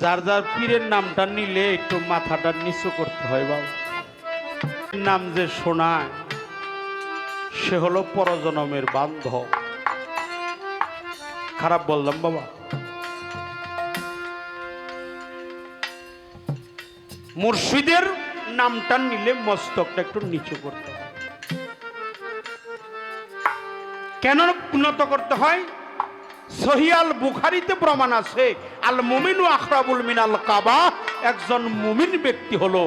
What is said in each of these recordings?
যার যার পীরের নামটা নিলে একটু মাথাটা নিচু করতে হয় বাবা। নাম যে শোনায় সে হলো পরজনমের বান্ধব। খারাপ বললাম বাবা। মুর্শিদের নামটা নিলে মস্তকটা একটু নিচু করতে হয়। কেন উন্নত করতে হয়? সহিয়াল বুখারিতে প্রমাণ আছে। আল মুমিনু আখরাবুল মিনাল কাবা, একজন মুমিন ব্যক্তি হলো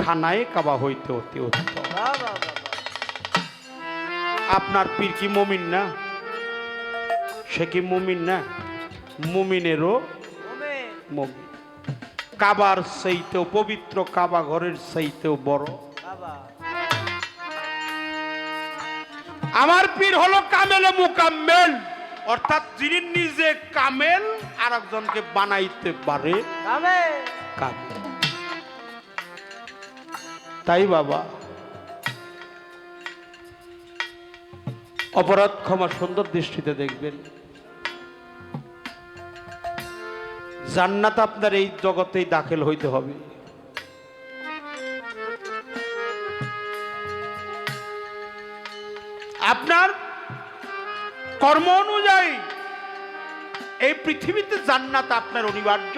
খানায় কাবা হইতে অতি উত্তম। আপনার পীর কি মুমিন না? সে কি মুমিন না? মুমিনেরও মুমিন। কাবার সেইতেও পবিত্র, কাবা ঘরের সেইতেও বড়। আমার পীর হলো কামেলে মুকাম্মেল, অর্থাৎ যিনি নিজে কামেল আর একজনকে বানাইতে পারে? তাই বাবা অপরাধ ক্ষমা সুন্দর দৃষ্টিতে দেখবেন। জান্নাত আপনার এই জগতেই দাখিল হইতে হবে। আপনার কর্ম অনুযায়ী এই পৃথিবীতে জান্নাত আপনার অনিবার্য।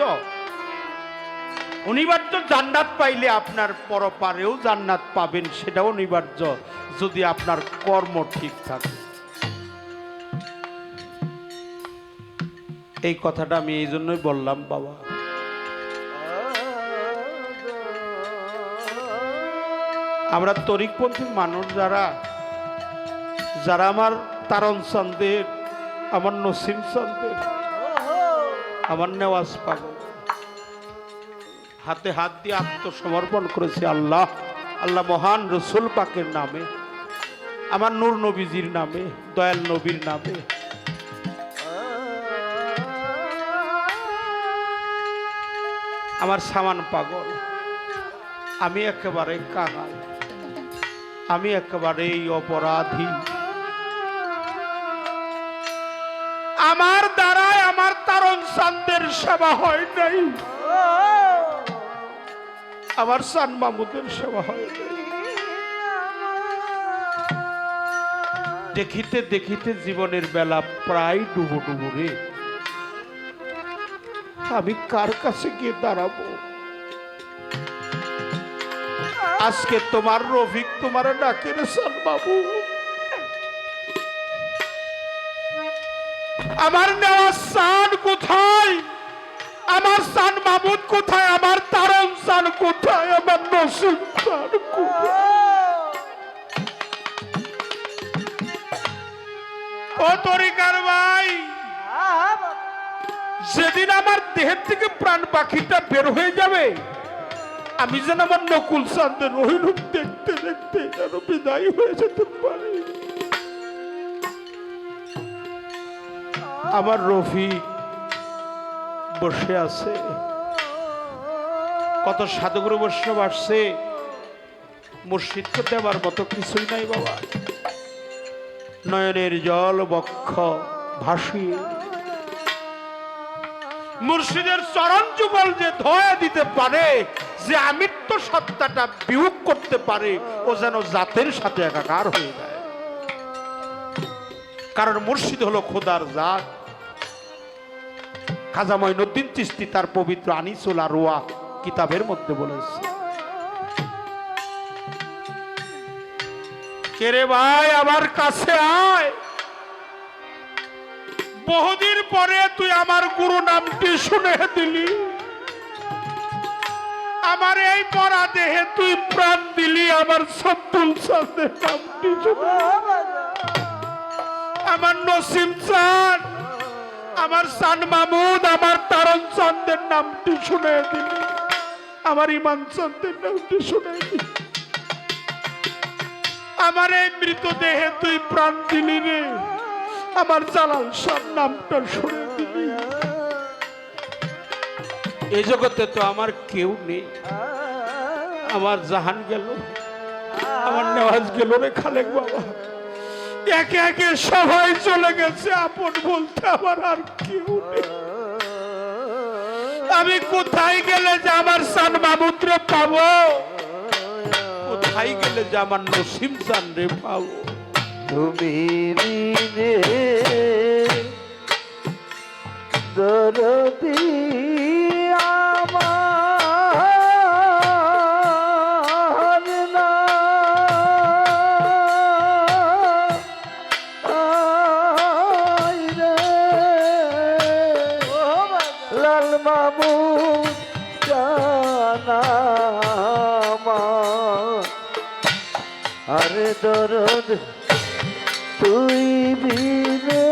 অনিবার্য জান্নাত পাইলে আপনার পরপারেও জান্নাত পাবেন, সেটাও অনিবার্য, যদি আপনার কর্ম ঠিক থাকে। এই কথাটা আমি এই জন্যই বললাম, বাবা। আমরা তরিকপন্থী মানুষ যারা যারা আমার তারণ চন্দের আমার নসিম চন্দের আমার নেওয়াজ পাগল হাতে হাত দিয়ে আত্মসমর্পণ করেছি আল্লাহ। আল্লাহ মহান রসুল পাকের নামে, আমার নূর নবীজির নামে, দয়াল নবীর নামে। আমার সামান পাগল, আমি একেবারে কাঙাল আমি একেবারে এই অপরাধী। আমার দ্বারায় সান্দের সেবা হয় নাই। আমার সান মামুদের সেবা হয় দেখিতে দেখিতে জীবনের বেলা প্রায় ডুবো ডুবো রে। আমি কার কাছে গিয়ে দাঁড়াবো? আজকে তোমার রফিক তোমার ডাকে রে সান বাবু আমার নেওয়া সান কোথায়? আমার সান মামুদ কোথায়? আমার তারণ সান কোথায়? আমার নসিম সান ও তরিকার ভাই, যেদিন আমার দেহের থেকে প্রাণ পাখিটা বের হয়ে যাবে, আমি যেন আমার নকুল চান্দের রহিরূপ দেখতে দেখতে যেন বিদায় হয়ে যেতে পারি। আমার রফি বসে আছে। কত সাধুগুরু বৈষ্ণব আসছে মুর্শিদকে দেওয়ার মতো কিছুই নাই বাবা। নয়নের জল বক্ষ ভাসিয়ে। মুর্শিদের চরণ যুগল যে ধোয়া দিতে পারে, যে আমিত্ব সত্তাটা বিয়োগ করতে পারে, ও যেন জাতের সাথে একাকার হয়ে যায়। কারণ মুর্শিদ হলো খোদার জাত। খাজা মঈনুদ্দিন চিস্তি তার পবিত্র আনিসুল আরোয়া কিতাবের মধ্যে বলেছে। কেরে ভাই, আমার কাছে আয়। বহুদিন পরে তুই আমার গুরু নামটি শুনে দিলি। আমার এই পরা দেহে তুই প্রাণ দিলি, আমার সব্দুল চাঁদের নামটি শুনে আমার নসিম চাঁদ আমার সান মামুদ, আমার তারণ চাঁদের নামটি শুনে দিলি। আমার ইমান চাঁদের নামটি শুনে দিলি। আমার এই মৃতদেহে তুই প্রাণ দিলি রে। আমার জালাল সব নামটা শুনে দিলি। এই জগতে তো আমার কেউ নেই। আমার জাহান গেল। আমার নেওয়াজ গেল রে খালেক বাবা। একে একে সবাই চলে গেছে, আপন বলতে আমার আর কেউ আমি কোথায় গেলে যে আমার সান মামুদ্রে পাবো? কোথায় গেলে যে আমার নসিম সান রে পাবো? তুমি দরদী লালন বাবু জানা আরে দরদ তুই বিরে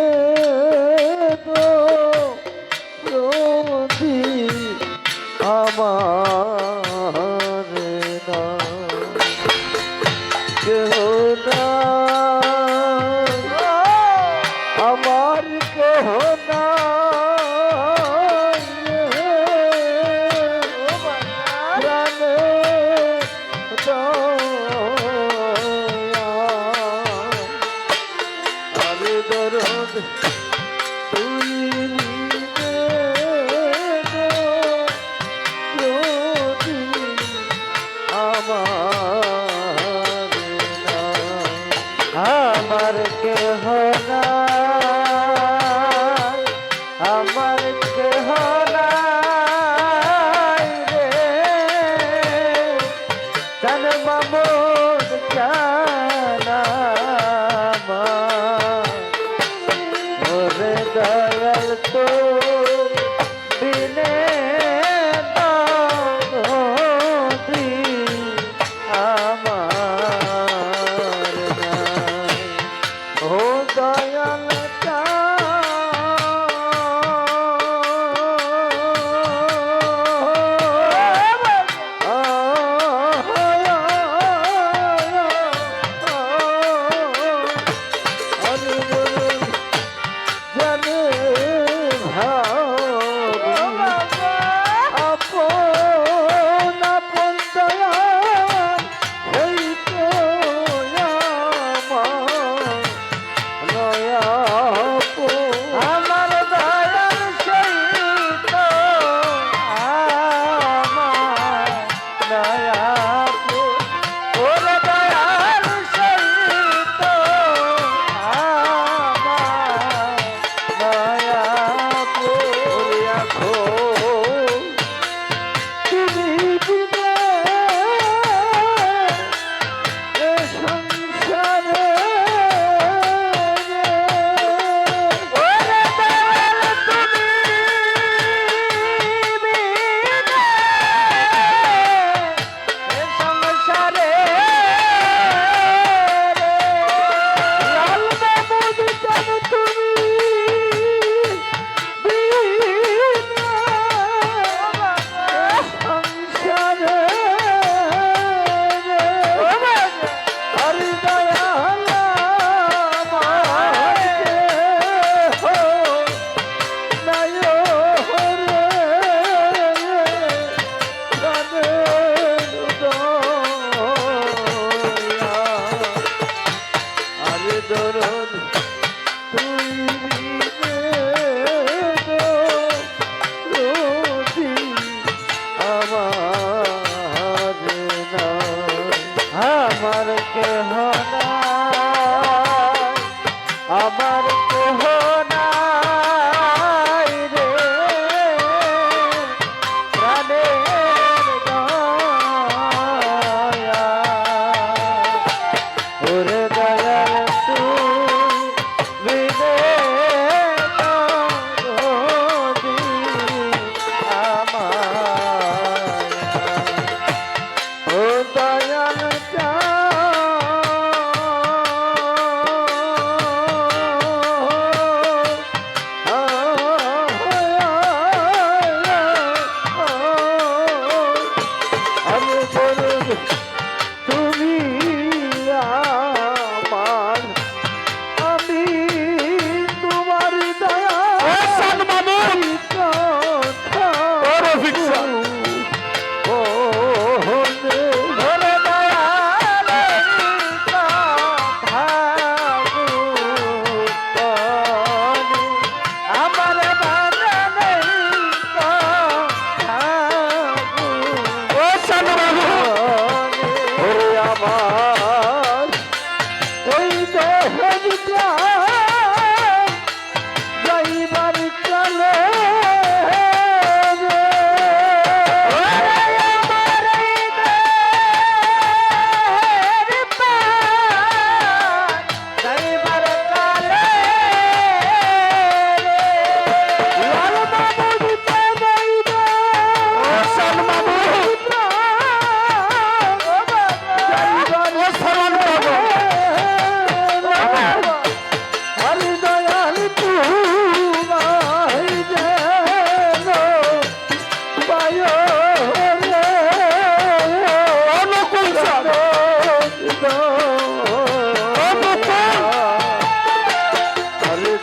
আমার দরদ তুমি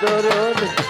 দরদ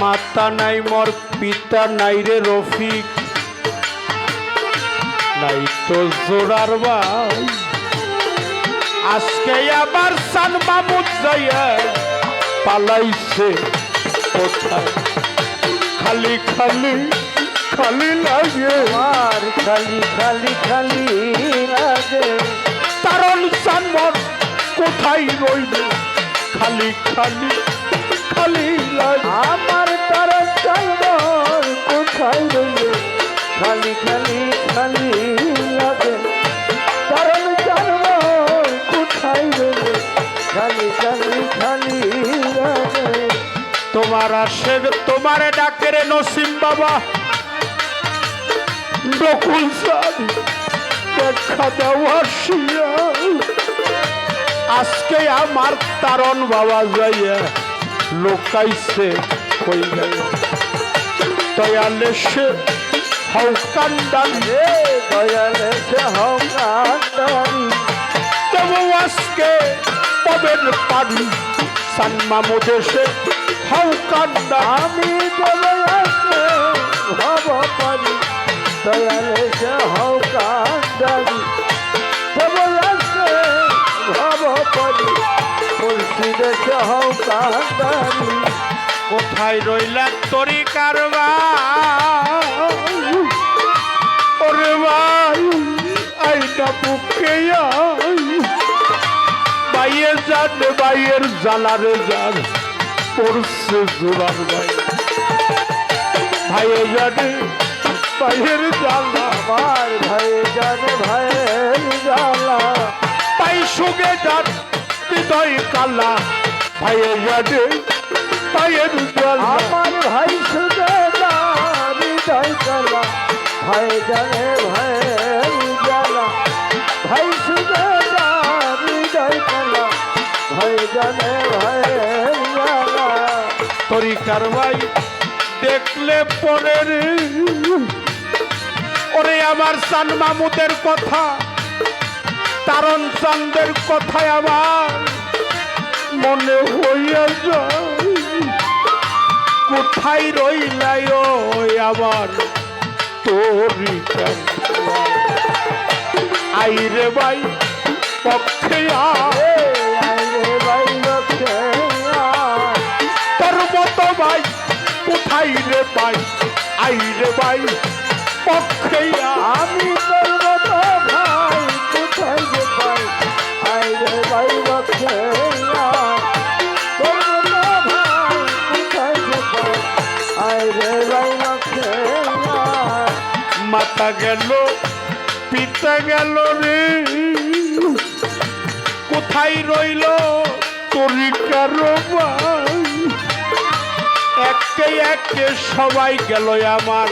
মাতা নাই মোর পিতা নাই রে রফিক। নাই তো জোড়ার ভাই আজকে আবার সান মামুদ যাইয়া পালাইছে কোথায়? খালি খালি খালি লাগে। আমার খালি খালি খালি লাগে। কারণ সানমর কোথায় রইল? খালি খালি খালি আমার তারা চলবর কোথায় রইল? খালি খালি খালি লাগে। কারণ চলবর কোথায় রইল? খালি খালি খালি লাগে। তোমার আসে তোমার ডাকে রে নসিম বাবা। বকুল স্যার দেখা দেওয়া শিয়া আজকে আমার তারণ বাবা যাইয়া লোকাইছে কই দয়ালে সে হৌকান্ডান এ দয়ালে সে হকান্দারি তবু আজকে মোদেশে হৌকান্ডান আমি কোথায় রইলা তরি কারবার? ওরে ভাই আইটা বুকে বাইয়ের জ্বালারে যান। পড়ছে জোরার ভাই। ভাইয়ে জানে বাইয়ের জ্বালা। আমার ভাই জানে ভাইয়ের জ্বালা। পাই সুগে যান হৃদয় কালা ভাইয়ে জানে বাইয়ের জ্বালা আমার ভাই সুদে হৃদয় জ্বালা ভাই জানে ভাইয়ের জ্বালা ভাই সুদে হৃদয় জ্বালা ভাই জানে ভাইয়ের জ্বালা তরি কারবাই দেখলে পরে রে ওরে আমার সান মামুদের কথা তারণ চান্দের কথায় আমার। মনে হইয়া যায় কোথায় রইলাই আমার তরি আইরে ভাই পক্ষে আইরে আয়। তোর মতো ভাই কোথায় রে পাই? আই রে ভাই পক্ষে আমি মাতা গেল, পিতা গেল রে। কোথায় রইল তরি কারও ভাই একে একে সবাই গেল আমার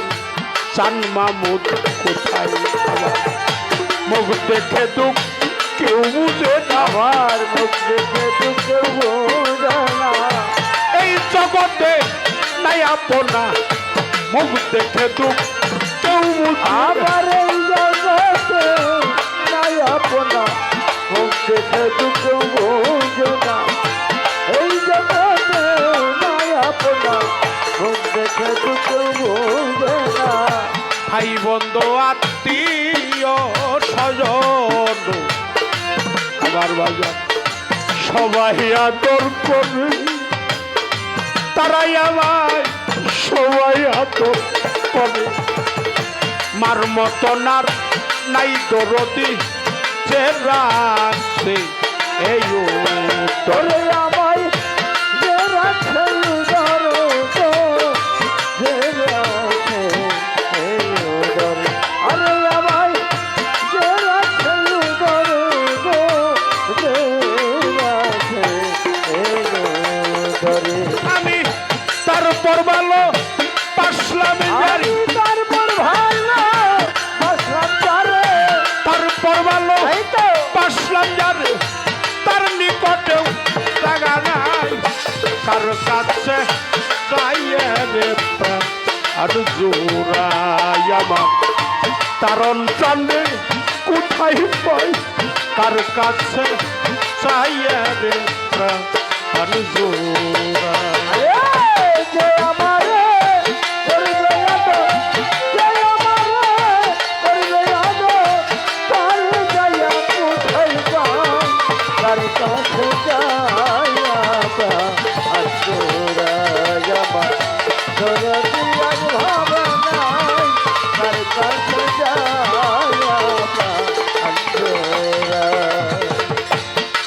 চান মামুদ কোথায় মুখ দেখে দুঃখ কেউ বুঝে আমার মুখ দেখে তো কেউ এই জগতে নাই আপনা মুখ দেখে দুঃখ। আমার এই জগতে নাই আপনা। মুখ দেখে তো কেউ বোঝে না। এই জগতে নাই আপনা। মুখ দেখে তো কেউ বোঝে না। ভাই বন্ধু আত্মীয় স্বজন। আমার বাজার সবাই আদর করে। তারাই আমার সবাই আদর করে। মার মতন আর নাই দরদি চেরা এই তোর তোরে কাছে চাইয়ে রে প্রাণ, আর জোড়াই আমার। তারণ চান্দে কোথায় পাই? তার কাছে চাইয়ে রে প্রাণ, আর জোড়াই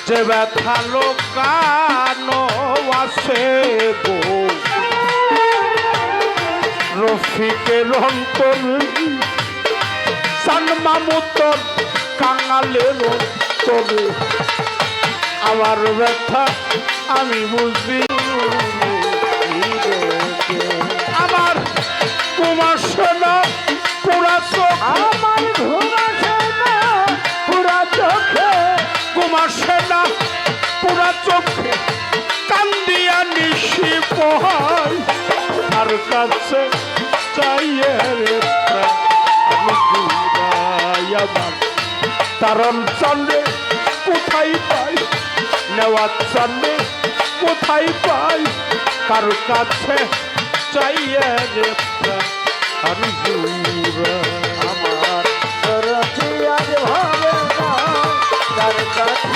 যে ব্যথা লোকানো আছে গো। রফিকের অন্তর সান মামুতর কাঙালের অন্তরে। আমার ব্যথা আমি বুঝি কাছে চাইয়ে রে তারণ চন্দ্রে কোথায় পাই? নেওয়ার চন্দ্রে কোথায় পাই? কার কাছে চাইয়ে রে আমি আমার। ভাবে না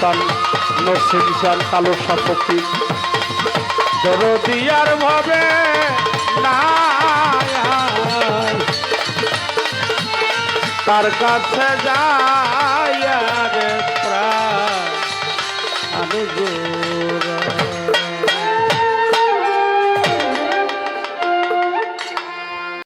সন্তান নসে বিশাল কালো সম্পত্তি। দরদিয়ার ভাবে তার কাছে যায় আমি যে